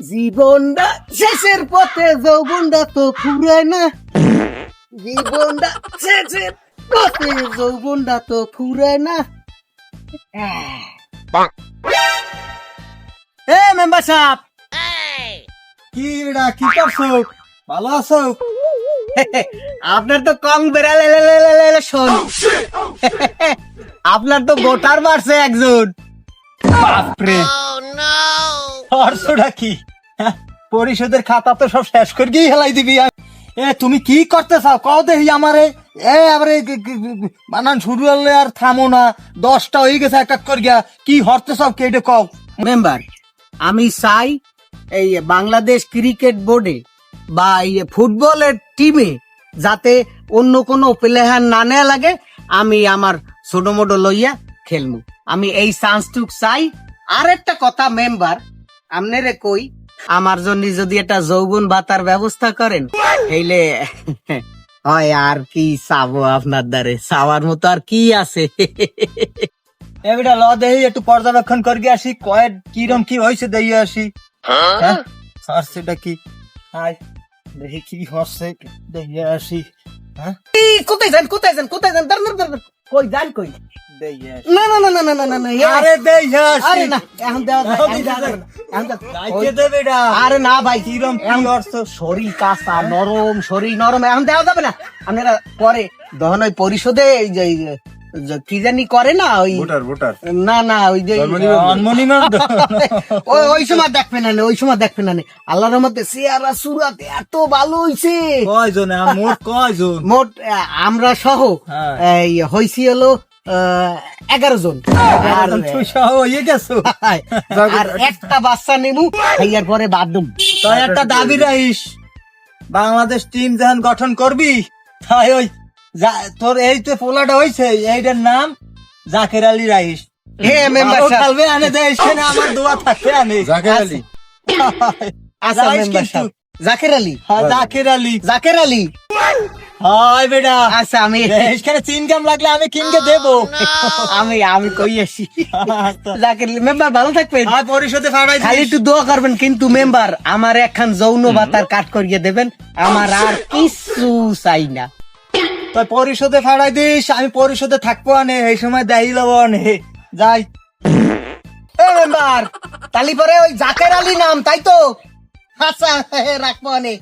জীবনটা শেষের পথে যৌবনটা তো ফুরায় না। জীবনটা শেষের পথে যৌবনটা তো ফুরায় না। এ, মেম্বার সাহেব! কি কি করছ? ভালো আছো? আপনার তো কম বেড়ালে শোন। আপনার তো গোটার মারছে একজন। বাপরে। খরচটা কি? হ্যাঁ, পরিষদের খাতা তো সব শেষ করে গিয়ে হেলাই দিবি এ তুমি কি করতে চাও? কও দেখি আমারে। এ আবারে বানান শুরু হলে আর থামো না। দশটা হয়ে গেছে এক এক করে গিয়া কি হরতে চাও কে এটা কও? মেম্বার আমি চাই এই বাংলাদেশ ক্রিকেট বোর্ডে বা এই ফুটবলের টিমে যাতে অন্য কোনো প্লেয়ার না নেওয়া লাগে আমি আমার ছোট মোটো লইয়া খেলমু। আমি এই চান্সটুক চাই। আর একটা কথা মেম্বার আপনারে কই আমার জন্য যদি এটা যৌবন ভাতার ব্যবস্থা করেন তাইলে হয় আর কি চাবো আপনার দ্বারে? চাওয়ার মতো আর কি আছে? এবিটা ল দেহি একটু পর্যবেক্ষণ করে আসি কয়েক কিরম কি হয়েছে দেখি আসি। হ্যাঁ? হরছেটা কি? হাই দেখি কি হচ্ছে দেখি আসি। হ্যাঁ? কোথায় যান কোথায় যান কোথায় যান? দাঁড়ান, দাঁড়ান। কই যান কই? না না পরে দহন ওই পরিষদে যে কি জানি করে না ওই না না ওই যে ওই সময় দেখবে না ওই সময় দেখবে না আল্লাহর মধ্যে সিয়ারা সুরাতে এত ভালো হয়েছে কয়জন মোট আমরা সহ এই হইছি হলো এগারো জন। আর হয়ে একটা বাচ্চা নেবু খাইয়ার পরে বাদ দেব তাই একটা দাবি রাইস বাংলাদেশ টিম যখন গঠন করবি তাই ওই তোর এই তো পোলাটা হয়েছে এইটার নাম জাকের আলী রাইস। হে মেম্বার খেলবে আনে দেয় আমার দোয়া থাকবে আনে। জাকের আলী। আচ্ছা মেম্বার। সাহেব। জাকের আলী। হ্যাঁ, জাকের আলী। জাকের আলী। হয় বেটা। আচ্ছা আমি এখানে চিনকাম লাগলে আমি কিনকে দেবো। আমি আমি কই আসি? জাকের মেম্বার ভালো থাকবেন। আর পরিষদে ফাড়াই খালি একটু দোয়া করবেন কিন্তু মেম্বার আমার একখান যৌন ভাতার কাট করিয়ে দেবেন। আমার আর কিছু চাই না। তুই পরিষদে ফাড়াই দিস আমি পরিষদে থাকব আনে এই সময় দেই লব আনে। যাই। এ মেম্বার তালি পরে ওই জাকের আলী নাম তাই তো? আচ্ছা রাখব অনেক